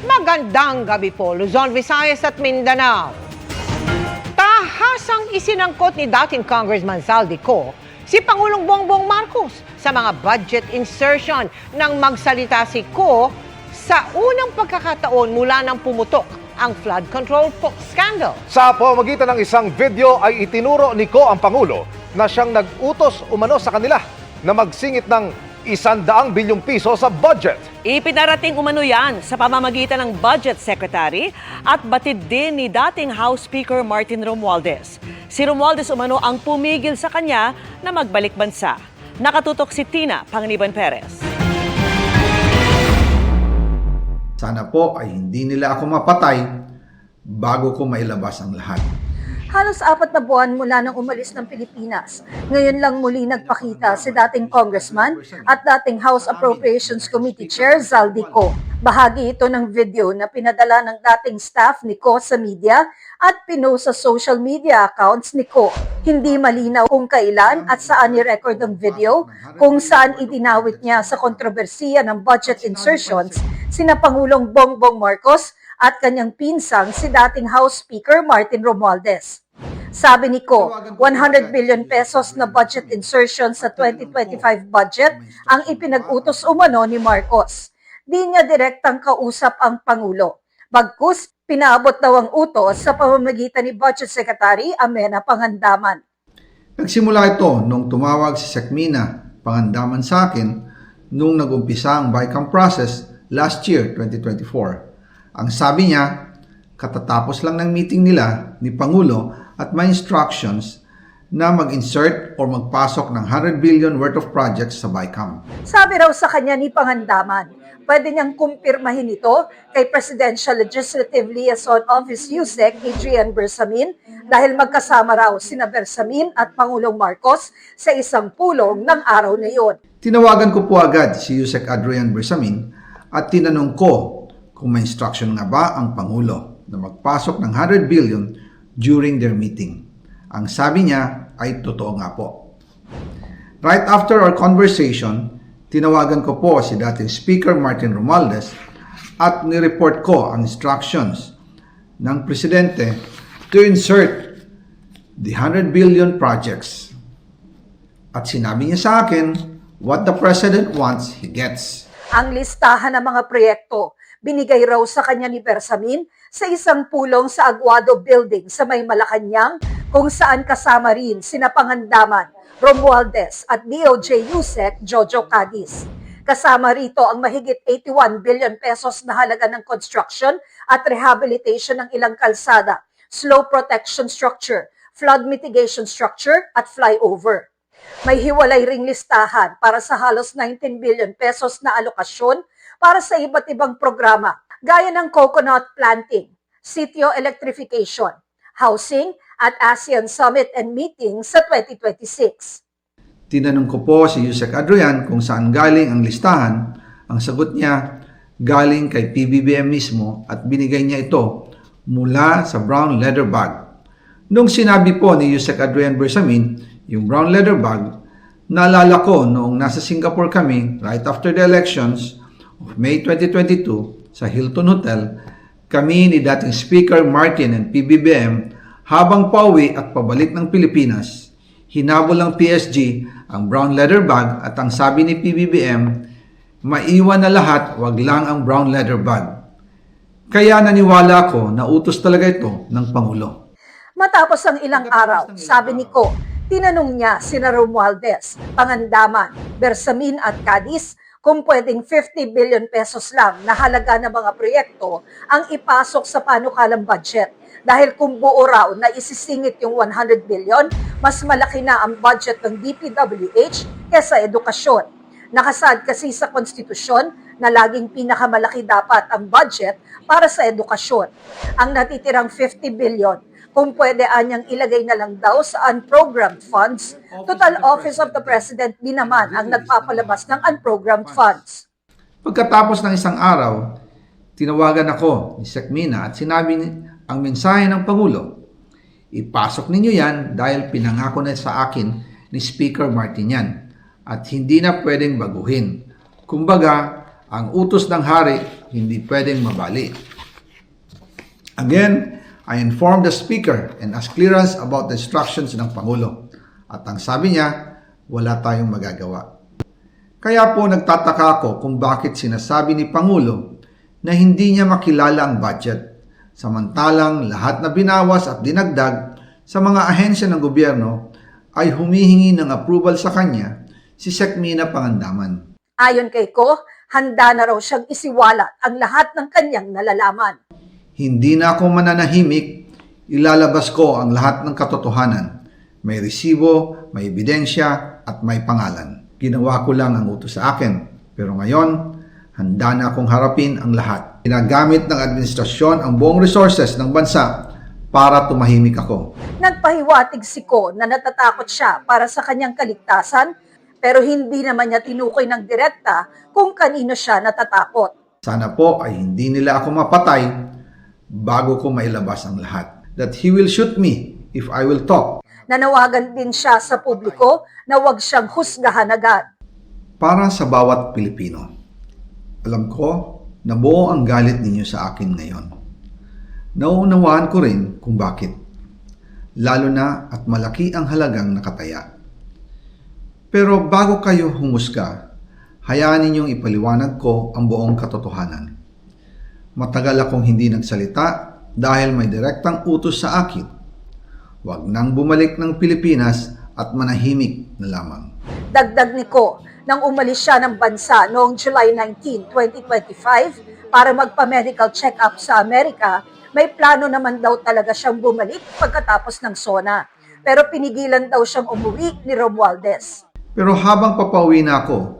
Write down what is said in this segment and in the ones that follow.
Magandang gabi po, Luzon, Visayas at Mindanao. Tahasang isinangkot ni dating Congressman Saldi Co si Pangulong Bongbong Marcos sa mga budget insertion nang magsalita si Co sa unang pagkakataon mula nang pumutok ang flood control scandal. Sa pamamagitan ng isang video ay itinuro ni Ko ang Pangulo na siyang nag-utos umano sa kanila na magsingit ng isandaang bilyong piso sa budget. Ipinarating umano yan sa pamamagitan ng Budget Secretary at batid din ni dating House Speaker Martin Romualdez. Si Romualdez umano ang pumigil sa kanya na magbalik bansa. Nakatutok si Tina Panganiban Perez. Sana po ay hindi nila ako mapatay bago ko mailabas ang lahat. Halos apat na buwan mula nang umalis ng Pilipinas. Ngayon lang muli nagpakita si dating congressman at dating House Appropriations Committee Chair Zaldi Co. Bahagi ito ng video na pinadala ng dating staff ni Co sa media at pinost sa social media accounts ni Co. Hindi malinaw kung kailan at saan ni-record ang video, kung saan idinawit niya sa kontrobersiya ng budget insertions sina Pangulong Bongbong Marcos at kanyang pinsang si dating House Speaker Martin Romualdez. Sabi ni Ko, 100 billion pesos na budget insertion sa 2025 budget ang ipinag-utos umano ni Marcos. Di niya direktang kausap ang Pangulo. Bagkus, pinaabot daw ang utos sa pamamagitan ni Budget Secretary Amena Pangandaman. Nagsimula ito nung tumawag si Sekmina pangandaman sa akin nung nag-umpisa ang BICAM process last year, 2024. Ang sabi niya, katatapos lang ng meeting nila ni Pangulo at may instructions na mag-insert or magpasok ng 100 billion worth of projects sa BICAM. Sabi raw sa kanya ni Pangandaman, pwede niyang kumpirmahin ito kay Presidential Legislative Liaison Office USEC Adrian Bersamin dahil magkasama raw sina Bersamin at Pangulong Marcos sa isang pulong ng araw na iyon. Tinawagan ko po agad si Yusek Adrian Bersamin at tinanong ko kung may instruction nga ba ang Pangulo na magpasok ng 100 billion during their meeting. Ang sabi niya ay totoo nga po. Right after our conversation, tinawagan ko po si dating Speaker Martin Romualdez at nireport ko ang instructions ng Presidente to insert the 100 billion projects. At sinabi niya sa akin, what the President wants, he gets. Ang listahan ng mga proyekto binigay raw sa kanya ni Bersamin sa isang pulong sa Aguado Building sa may Malacanang kung saan kasama rin sina Pangandaman, Romualdez at DOJ USEC Jojo Cadiz. Kasama rito ang mahigit 81 billion pesos na halaga ng construction at rehabilitation ng ilang kalsada, slow protection structure, flood mitigation structure at flyover. May hiwalay ring listahan para sa halos 19 billion pesos na alokasyon para sa iba't ibang programa gaya ng coconut planting, sitio electrification, housing at ASEAN Summit and Meeting sa 2026. Tinanong ko po si Yusek Adrian kung saan galing ang listahan. Ang sagot niya, galing kay PBBM mismo at binigay niya ito mula sa brown leather bag. Nung sinabi po ni Yusek Adrian Bersamin, yung brown leather bag, naalala ko noong nasa Singapore kami right after the elections of May 2022 sa Hilton Hotel, kami ni dating Speaker Martin and PBBM habang pauwi at pabalik ng Pilipinas, hinabol ng PSG ang brown leather bag at ang sabi ni PBBM, maiwan na lahat, wag lang ang brown leather bag. Kaya naniwala ko na utos talaga ito ng Pangulo. Matapos ang ilang araw, sabi ni Ko, tinanong niya sina Romualdez, Pangandaman, Bersamin at Cadiz kung pwedeng 50 billion pesos lang na halaga ng mga proyekto ang ipasok sa panukalang budget. Dahil kung buo raw na isisingit yung 100 billion, mas malaki na ang budget ng DPWH kesa edukasyon. Nakasad kasi sa konstitusyon na laging pinakamalaki dapat ang budget para sa edukasyon. Ang natitirang 50 billion kung pwede anyang ilagay na lang daw sa unprogrammed funds, total Office of the President din naman ang nagpapalabas ng unprogrammed funds. Pagkatapos ng isang araw, tinawagan ako ni Sekmina at sinabi ang mensahe ng Pangulo. Ipasok ninyo yan dahil pinangako na sa akin ni Speaker Martin yan at hindi na pwedeng baguhin. Kumbaga, ang utos ng hari hindi pwedeng mabali. Again, I informed the Speaker and asked clearance about the instructions ng Pangulo. At ang sabi niya, wala tayong magagawa. Kaya po nagtataka ako kung bakit sinasabi ni Pangulo na hindi niya makilala ang budget. Samantalang lahat na binawas at dinagdag sa mga ahensya ng gobyerno ay humihingi ng approval sa kanya si Sekmina Pangandaman. Ayon kay Ko, handa na raw siyang isiwalat ang lahat ng kanyang nalalaman. Hindi na ako mananahimik, ilalabas ko ang lahat ng katotohanan. May resibo, may ebidensya, at may pangalan. Ginawa ko lang ang utos sa akin. Pero ngayon, handa na akong harapin ang lahat. Ginagamit ng administrasyon ang buong resources ng bansa para tumahimik ako. Nagpahiwatig si Ko na natatakot siya para sa kanyang kaligtasan pero hindi naman niya tinukoy ng direkta kung kanino siya natatakot. Sana po ay hindi nila ako mapatay bago ko mailabas ang lahat. That he will shoot me if I will talk. Nanawagan din siya sa publiko na huwag siyang husgahan agad. para sa bawat Pilipino. Alam ko na buo ang galit ninyo sa akin ngayon. Nauunawaan ko rin kung bakit. Lalo na at malaki ang halagang nakataya. Pero bago kayo humusga, hayaan ninyong ipaliwanag ko ang buong katotohanan. Matagal akong hindi nagsalita dahil may direktang utos sa akin. Huwag nang bumalik ng Pilipinas at manahimik na lamang. Dagdag ni Ko, nang umalis siya ng bansa noong July 19, 2025 para magpa-medical check-up sa Amerika, may plano naman daw talaga siyang bumalik pagkatapos ng SONA. Pero pinigilan daw siyang umuwi ni Romualdez. Pero habang papauwi na ako,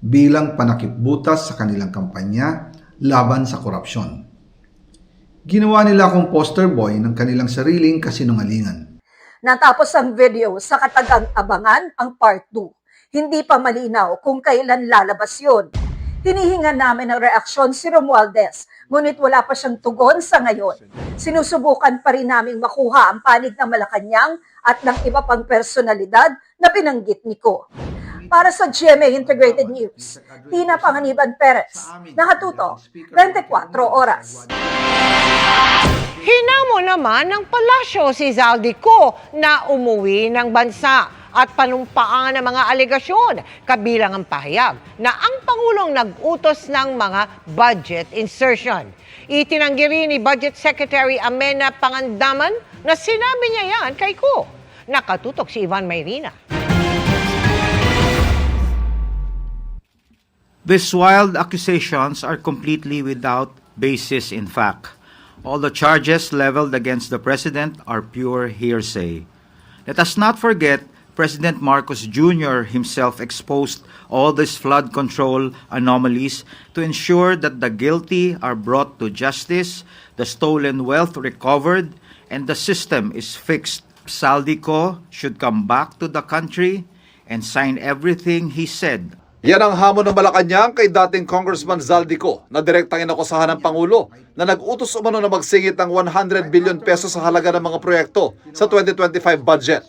bilang panakipbutas sa kanilang kampanya laban sa korupsyon. Ginawa nila akong poster boy ng kanilang sariling kasinungalingan. Natapos ang video sa katagang abangan ang part 2. Hindi pa malinaw kung kailan lalabas yun. Hinihinga namin ng reaksyon si Romualdez, ngunit wala pa siyang tugon sa ngayon. Sinusubukan pa rin naming makuha ang panig ng Malacanang at ng iba pang personalidad na binanggit ni Ko. Para sa GMA Integrated News, Tina Panganiban Perez, nakatuto, 24 oras. Hinamo naman ng palasyo si Zaldico na umuwi ng bansa at panumpaan ng mga alegasyon kabilang ang pahayag na ang Pangulong nag-utos ng mga budget insertion. Itinanggi rin ni Budget Secretary Amena Pangandaman na sinabi niya yan kay Ko. Nakatutok si Ivan Mayrina. These wild accusations are completely without basis in fact. All the charges leveled against the president are pure hearsay. Let us not forget President Marcos Jr. himself exposed all these flood control anomalies to ensure that the guilty are brought to justice, the stolen wealth recovered, and the system is fixed. Saldico should come back to the country and sign everything he said Yan ang hamon ng Malacanang kay dating Congressman Zaldico na direktang inakusahan ng Pangulo na nag-utos umano na magsingit ng 100 billion pesos sa halaga ng mga proyekto sa 2025 budget.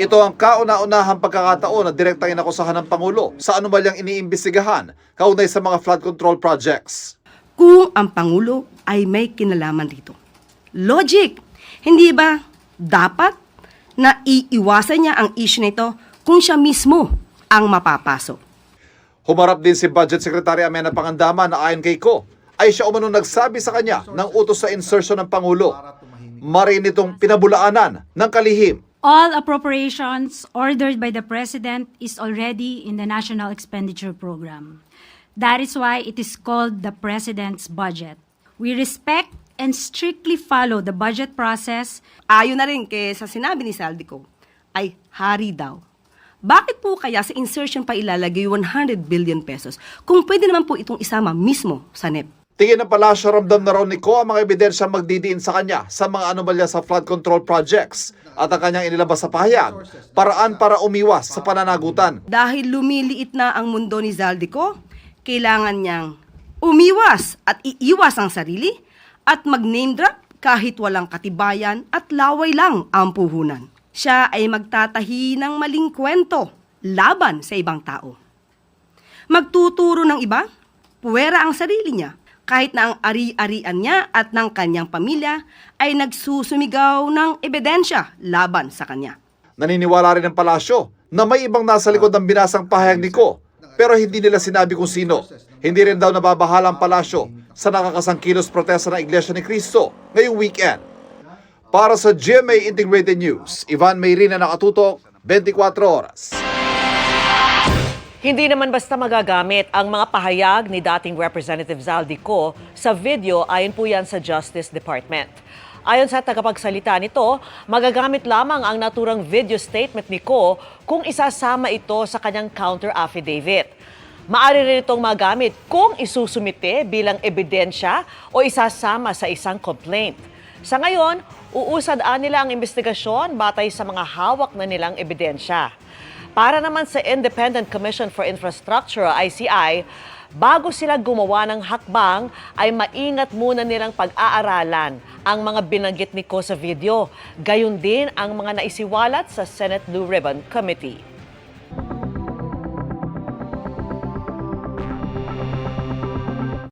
Ito ang kauna-unahang pagkakataon na direktang inakusahan ng Pangulo sa anumalyang iniimbestigahan kaunay sa mga flood control projects. kung ang Pangulo ay may kinalaman dito. Logic! Hindi ba dapat na iiwasan niya ang issue nito kung siya mismo ang mapapasok? Humarap din si Budget Secretary Amena Pangandaman na ayon kay Ko ay siya umano nagsabi sa kanya ng utos sa insertion ng Pangulo. Marin itong pinabulaanan ng kalihim All appropriations ordered by the President is already in the National Expenditure Program. That is why it is called the President's Budget. We respect and strictly follow the budget process Ayon na rin kay sa sinabi ni Saldico, ay hari daw. Bakit po kaya sa insertion pa ilalagay 100 billion pesos kung pwede naman po itong isama mismo sa NEP? Tingin ng palasyo ramdam na raw ni Ko ang mga ebidensya magdidiin sa kanya sa mga anomalya sa flood control projects at ang kanyang inilabas sa pahayag, paraan para umiwas sa pananagutan. Dahil lumiliit na ang mundo ni Zaldico, kailangan niyang umiwas at iiwas ang sarili at mag-name drop kahit walang katibayan at laway lang ang puhunan. Siya ay magtatahi ng maling kwento laban sa ibang tao. Magtuturo ng iba, puwera ang sarili niya kahit na ang ari-arian niya at ng kanyang pamilya ay nagsusumigaw ng ebidensya laban sa kanya. Naniniwala rin ng palasyo na may ibang nasa likod ng binasang pahayag ni Ko pero hindi nila sinabi kung sino. Hindi rin daw nababahala ang palasyo sa nakakasangkilos protesta ng Iglesia ni Cristo ngayong weekend. Para sa GMA Integrated News, Ivan Mayrina nakatutok, 24 oras. Hindi naman basta magagamit ang mga pahayag ni dating Representative Zaldico sa video ayon po yan sa Justice Department. Ayon sa tagapagsalita nito, magagamit lamang ang naturang video statement ni Ko kung isasama ito sa kanyang counter affidavit. Maaari rin itong magamit kung isusumite bilang ebidensya o isasama sa isang complaint. Sa ngayon, uusad-an nila ang investigasyon batay sa mga hawak na nilang ebidensya. Para naman sa Independent Commission for Infrastructure, ICI, bago sila gumawa ng hakbang, ay maingat muna nilang pag-aaralan ang mga binanggit ni Ko sa video. Gayon din ang mga naisiwalat sa Senate Blue Ribbon Committee.